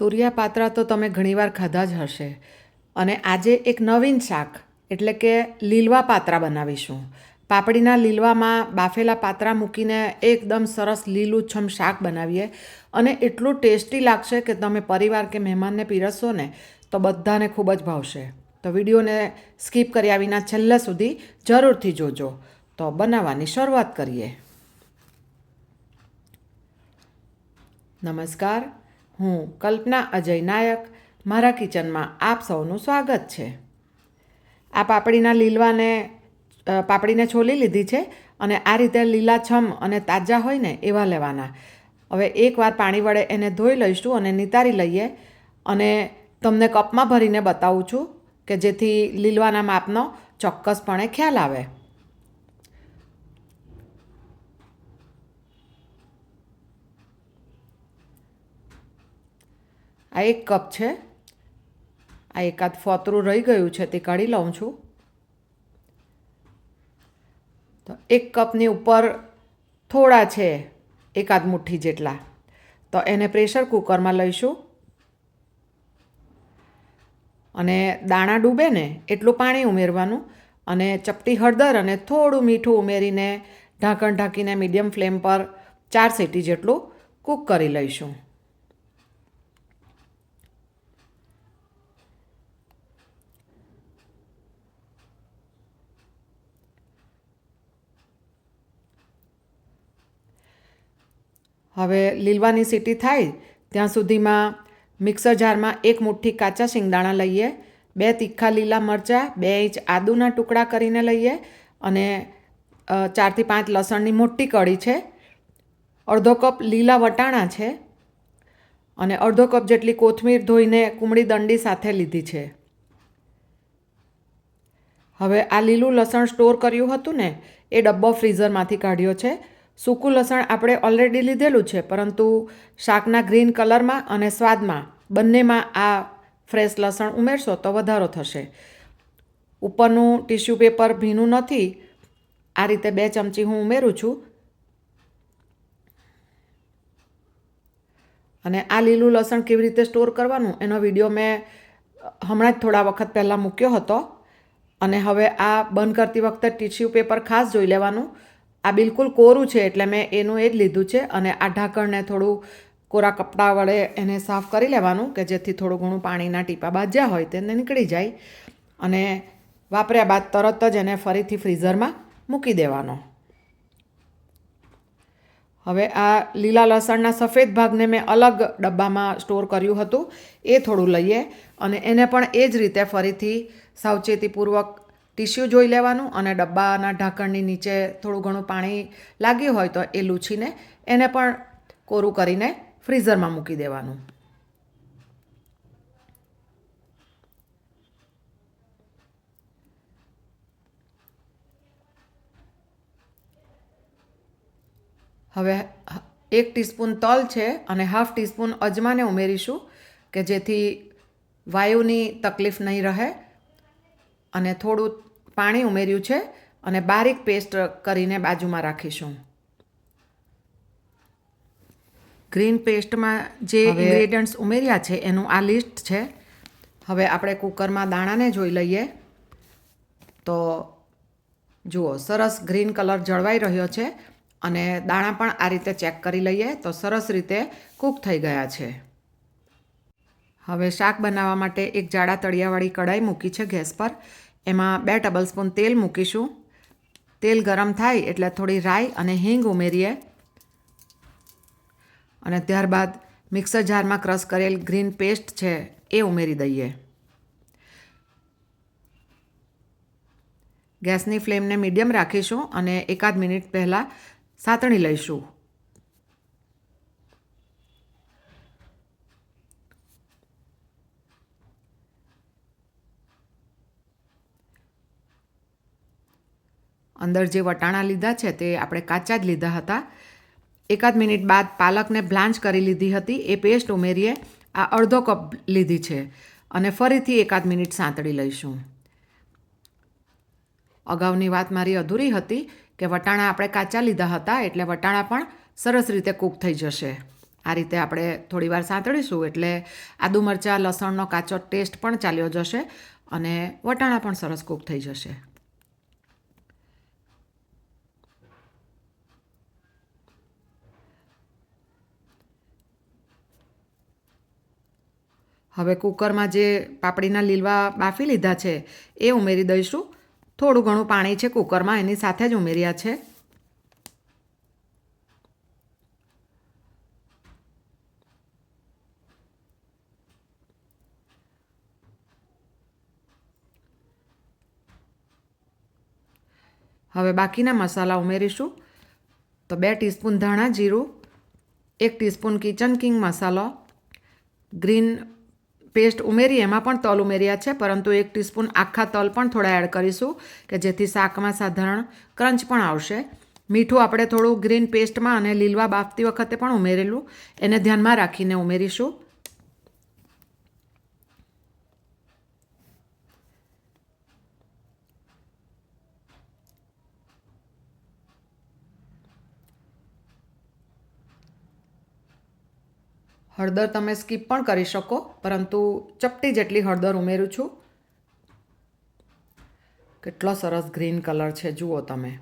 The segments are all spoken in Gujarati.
તુરિયા પાત્રા તો તમે ઘણીવાર ખાધા જ હશે. અને આજે એક નવીન શાક, એટલે કે લીલવા પાત્રા બનાવીશું. પાપડીના લીલવામાં બાફેલા પાત્રા મૂકીને એકદમ સરસ લીલુંછમ શાક બનાવીએ. અને એટલું ટેસ્ટી લાગશે કે તમે પરિવાર કે મહેમાનને પીરસશો ને, તો બધાને ખૂબ જ ભાવશે. તો વિડીયોને સ્કીપ કર્યા વિના છેલ્લે સુધી જરૂરથી જોજો. તો બનાવવાની શરૂઆત કરીએ. નમસ્કાર. હું કલ્પના અજય નાયક. મારા કિચનમાં આપ સૌનું સ્વાગત છે. આ પાપડીના લીલવાને પાપડીને છોલી લીધી છે અને આ રીતે લીલાછમ અને તાજા હોય ને એવા લેવાના. હવે એકવાર પાણી વડે એને ધોઈ લઈશું અને નિતારી લઈએ અને તમને કપમાં ભરીને બતાવું છું કે જેથી લીલવાના માપનો ચોક્કસપણે ખ્યાલ આવે. આ એક કપ છે. આ એકાદ ફોતરું રહી ગયું છે, તે કાઢી લઉં છું. તો એક કપની ઉપર થોડા છે એકાદ મુઠ્ઠી જેટલા. તો એને પ્રેશર કુકરમાં લઈશું. અને દાણા ડૂબે ને એટલું પાણી ઉમેરવાનું અને ચપટી હળદર અને થોડું મીઠું ઉમેરીને ઢાંકણ ઢાંકીને મીડિયમ ફ્લેમ પર ચાર સીટી જેટલું કૂક કરી લઈશું. હવે લીલવાની સીટી થાય, ત્યાં સુધીમાં મિક્સર જારમાં એક મુઠ્ઠી કાચા શિંગદાણા લઈએ, બે તીખા લીલા મરચાં, બે ઇંચ આદુના ટુકડા કરીને લઈએ અને ચારથી પાંચ લસણની મોટી કળી છે. અડધો કપ લીલા વટાણા છે અને અડધો કપ જેટલી કોથમીર ધોઈને કુમળી દંડી સાથે લીધી છે. હવે આ લીલું લસણ સ્ટોર કર્યું હતું ને, એ ડબ્બો ફ્રીઝરમાંથી કાઢ્યો છે. સૂકું લસણ આપણે ઓલરેડી લીધેલું છે, પરંતુ શાકના ગ્રીન કલરમાં અને સ્વાદમાં બંનેમાં આ ફ્રેશ લસણ ઉમેરશો તો વધારો થશે. ઉપરનું ટિશ્યુ પેપર ભીનું નથી. આ રીતે બે ચમચી હું ઉમેરું છું. અને આ લીલું લસણ કેવી રીતે સ્ટોર કરવાનું, એનો વીડિયો મેં હમણાં જ થોડા વખત પહેલાં મૂક્યો હતો. અને હવે આ બંધ કરતી વખતે ટીશ્યુ પેપર ખાસ જોઈ લેવાનું. આ બિલકુલ કોરું છે, એટલે મેં એનું એ જ લીધું છે અને આ ઢાંકણને થોડું કોરા કપડાં વડે એને સાફ કરી લેવાનું કે જેથી થોડું ઘણું પાણીના ટીપા બાજ્યા હોય તેને નીકળી જાય. અને વાપર્યા બાદ તરત જ એને ફરીથી ફ્રીઝરમાં મૂકી દેવાનો. હવે આ લીલા લસણના સફેદ ભાગને મેં અલગ ડબ્બામાં સ્ટોર કર્યું હતું, એ થોડું લઈએ અને એને પણ એ જ રીતે ફરીથી સાવચેતીપૂર્વક ટીશ્યુ જોઈ લેવાનું અને ડબ્બાના ઢાંકણની નીચે થોડું ઘણું પાણી લાગ્યું હોય તો એ લૂછીને એને પણ કોરું કરીને ફ્રીઝરમાં મૂકી દેવાનું. હવે એક ટીસ્પૂન તલ છે અને હાફ ટીસ્પૂન અજમાને ઉમેરીશું કે જેથી વાયુની તકલીફ નહીં રહે અને થોડું પાણી ઉમેર્યું છે અને બારીક પેસ્ટ કરીને બાજુમાં રાખીશું. ગ્રીન પેસ્ટમાં જે ઇન્ગ્રેડિયન્ટ્સ ઉમેર્યા છે એનું આ લિસ્ટ છે. હવે આપણે કુકરમાં દાણાને જોઈ લઈએ. તો જુઓ સરસ ગ્રીન કલર જળવાઈ રહ્યો છે અને દાણા પણ આ રીતે ચેક કરી લઈએ તો સરસ રીતે કૂક થઈ ગયા છે. હવે શાક બનાવવા માટે એક જાડા તળિયાવાળી કઢાઈ મૂકી છે ગેસ પર. એમાં બે ટેબલ સ્પૂન તેલ મૂકીશું. તેલ ગરમ થાય એટલે થોડી રાઈ અને હિંગ ઉમેરીએ. અને ત્યારબાદ મિક્સર જારમાં ક્રશ કરેલ ગ્રીન પેસ્ટ છે એ ઉમેરી દઈએ. ગેસની ફ્લેમને મીડિયમ રાખીશું અને એકાદ મિનિટ પહેલાં સાતણી લઈશું. અંદર જે વટાણા લીધા છે તે આપણે કાચા જ લીધા હતા. એકાદ મિનિટ બાદ પાલકને બ્લાન્ચ કરી લીધી હતી. એ પેસ્ટ ઉમેરીએ આ અડધો કપ લીધી છે અને ફરીથી એકાદ મિનિટ સાંતળી લઈશું. અગાઉની વાત મારી અધૂરી હતી કે વટાણા આપણે કાચા લીધા હતા એટલે વટાણા પણ સરસ રીતે કૂક થઈ જશે. આ રીતે આપણે થોડીવાર સાંતળીશું એટલે આદુ મરચાં, લસણનો કાચો ટેસ્ટ પણ ચાલ્યો જશે અને વટાણા પણ સરસ કૂક થઈ જશે. હવે કુકરમાં જે પાપડીના લીલવા બાફી લીધા છે, એ ઉમેરી દઈશું. થોડું ઘણું પાણી છે કુકરમાં, એની સાથે જ ઉમેર્યા છે. હવે બાકીના મસાલા ઉમેરીશું. તો બે ટીસ્પૂન ધાણા જીરું, એક ટીસ્પૂન કિચન કિંગ મસાલો, ગ્રીન પેસ્ટ ઉમેરી, એમાં પણ તલ ઉમેર્યા છે, પરંતુ એક ટીસ્પૂન આખા તલ પણ થોડા એડ કરીશું, કે જેથી શાકમાં સાધારણ ક્રંચ પણ આવશે. મીઠું આપણે થોડું ગ્રીન પેસ્ટમાં અને લીલવા બાફતી વખતે પણ ઉમેરેલું. એને ધ્યાનમાં રાખીને ઉમેરીશું. હળદર તમે સ્કીપ પણ કરી શકો, પરંતુ ચપટી જેટલી હળદર ઉમેરું છું. કેટલો સરસ ગ્રીન કલર છે, જુઓ તમે.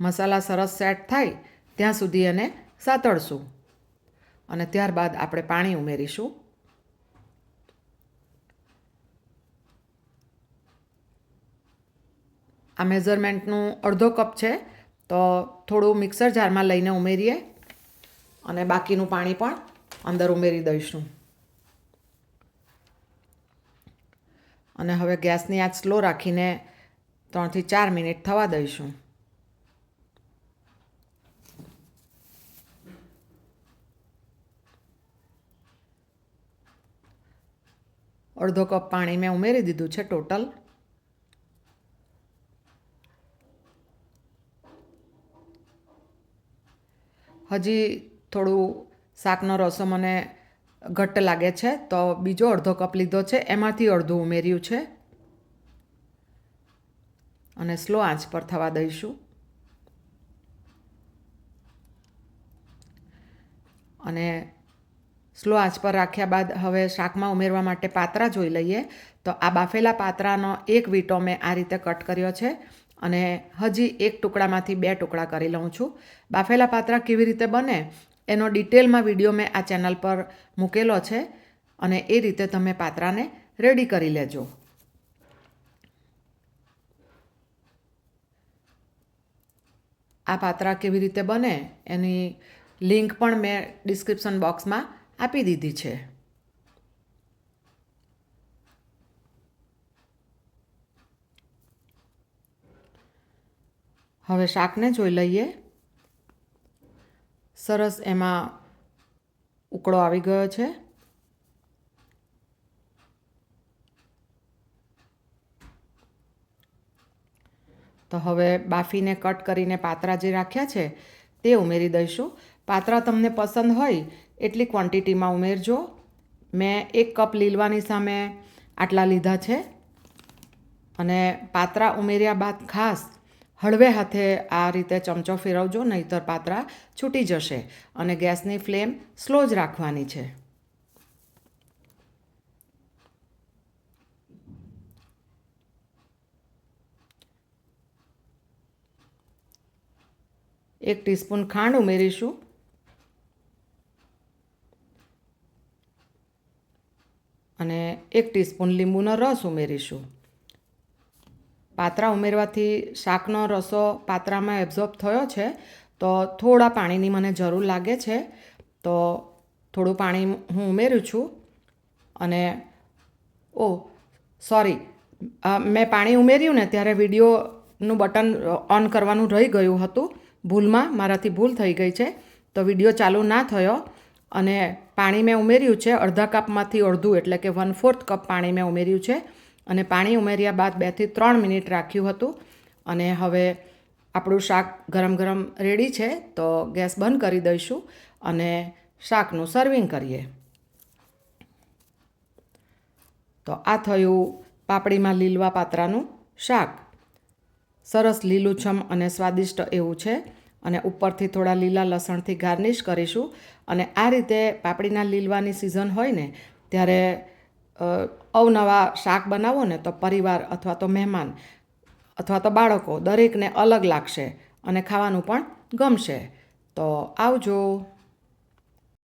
મસાલા સરસ સેટ થાય, ત્યાં સુધી એને સાતળશું. અને ત્યારબાદ આપણે પાણી ઉમેરીશું. આ મેઝરમેન્ટનું અડધો કપ છે. તો થોડું મિક્સર જારમાં લઈને ઉમેરીએ અને બાકીનું પાણી પણ અંદર ઉમેરી દઈશું. અને હવે ગેસની આંચ સ્લો રાખીને ત્રણથી ચાર મિનિટ થવા દઈશું. અડધો કપ પાણી મેં ઉમેરી દીધું છે ટોટલ. હજી થોડું શાકનો રસો મને ઘટ્ટ લાગે છે, તો બીજો અડધો કપ લીધો છે. એમાંથી અડધું ઉમેર્યું છે. અને સ્લો આંચ પર થવા દઈશું. અને સ્લો આંચ પર રાખ્યા બાદ હવે શાકમાં ઉમેરવા માટે પાત્રા જોઈ લઈએ. તો આ બાફેલા પાત્રાનો એક વીંટો મેં આ રીતે કટ કર્યો છે. અને હજી એક ટુકડામાંથી બે ટુકડા કરી લઉં છું. બાફેલા પાત્રા કેવી રીતે બને એનો ડિટેલમાં વીડિયો મેં આ ચેનલ પર મૂકેલો છે અને એ રીતે તમે પાત્રાને રેડી કરી લેજો. આ પાત્રા કેવી રીતે બને એની લિંક પણ મેં ડિસ્ક્રિપ્શન બોક્સમાં આપી દીધી છે. હવે શાકને જોઈ લઈએ. સરસ એમાં ઉકળો આવી ગયો છે. તો હવે બાફીને કટ કરીને પાત્રા જે રાખ્યા છે, તે ઉમેરી દઈશું. પાત્રા તમને પસંદ હોય એટલી ક્વોન્ટિટીમાં ઉમેરજો. મેં એક કપ લીલવાની સામે આટલા લીધા છે. અને પાત્રા ઉમેર્યા બાદ ખાસ હળવે હાથે આ રીતે ચમચો ફેરવજો, નહીંતર પાત્રા છૂટી જશે અને ગેસની ફ્લેમ સ્લો જ રાખવાની છે. એક ટીસ્પૂન ખાંડ ઉમેરીશું. અને એક ટીસ્પૂન લીંબુનો રસ ઉમેરીશું. પાત્રા ઉમેરવાથી શાકનો રસો પાત્રામાં એબ્ઝોર્બ થયો છે, તો થોડા પાણીની મને જરૂર લાગે છે. તો થોડું પાણી હું ઉમેરું છું અને, ઓ સોરી મેં પાણી ઉમેર્યું ને ત્યારે વિડીયોનું બટન ઓન કરવાનું રહી ગયું હતું. ભૂલમાં, મારાથી ભૂલ થઈ ગઈ છે. તો વીડિયો ચાલુ ના થયો અને પાણી મેં ઉમેર્યું છે, અડધા કપમાંથી અડધું, એટલે કે વન ફોર્થ કપ પાણી મેં ઉમેર્યું છે. અને પાણી ઉમેર્યા બાદ બેથી ત્રણ મિનિટ રાખ્યું હતું. અને હવે આપણું શાક ગરમ ગરમ રેડી છે, તો ગેસ બંધ કરી દઈશું અને શાકનું સર્વિંગ કરીએ. તો આ થયું પાપડીમાં લીલવા પાત્રાનું શાક. સરસ લીલુંછમ અને સ્વાદિષ્ટ એવું છે. અને ઉપરથી થોડા લીલા લસણથી ગાર્નિશ કરીશું. અને આ રીતે પાપડીના લીલવાની સિઝન હોય ને, ત્યારે અવનવા શાક બનાવો ને તો પરિવાર અથવા તો મહેમાન અથવા તો બાળકો દરેકને અલગ લાગશે અને ખાવાનું પણ ગમશે. તો આવજો.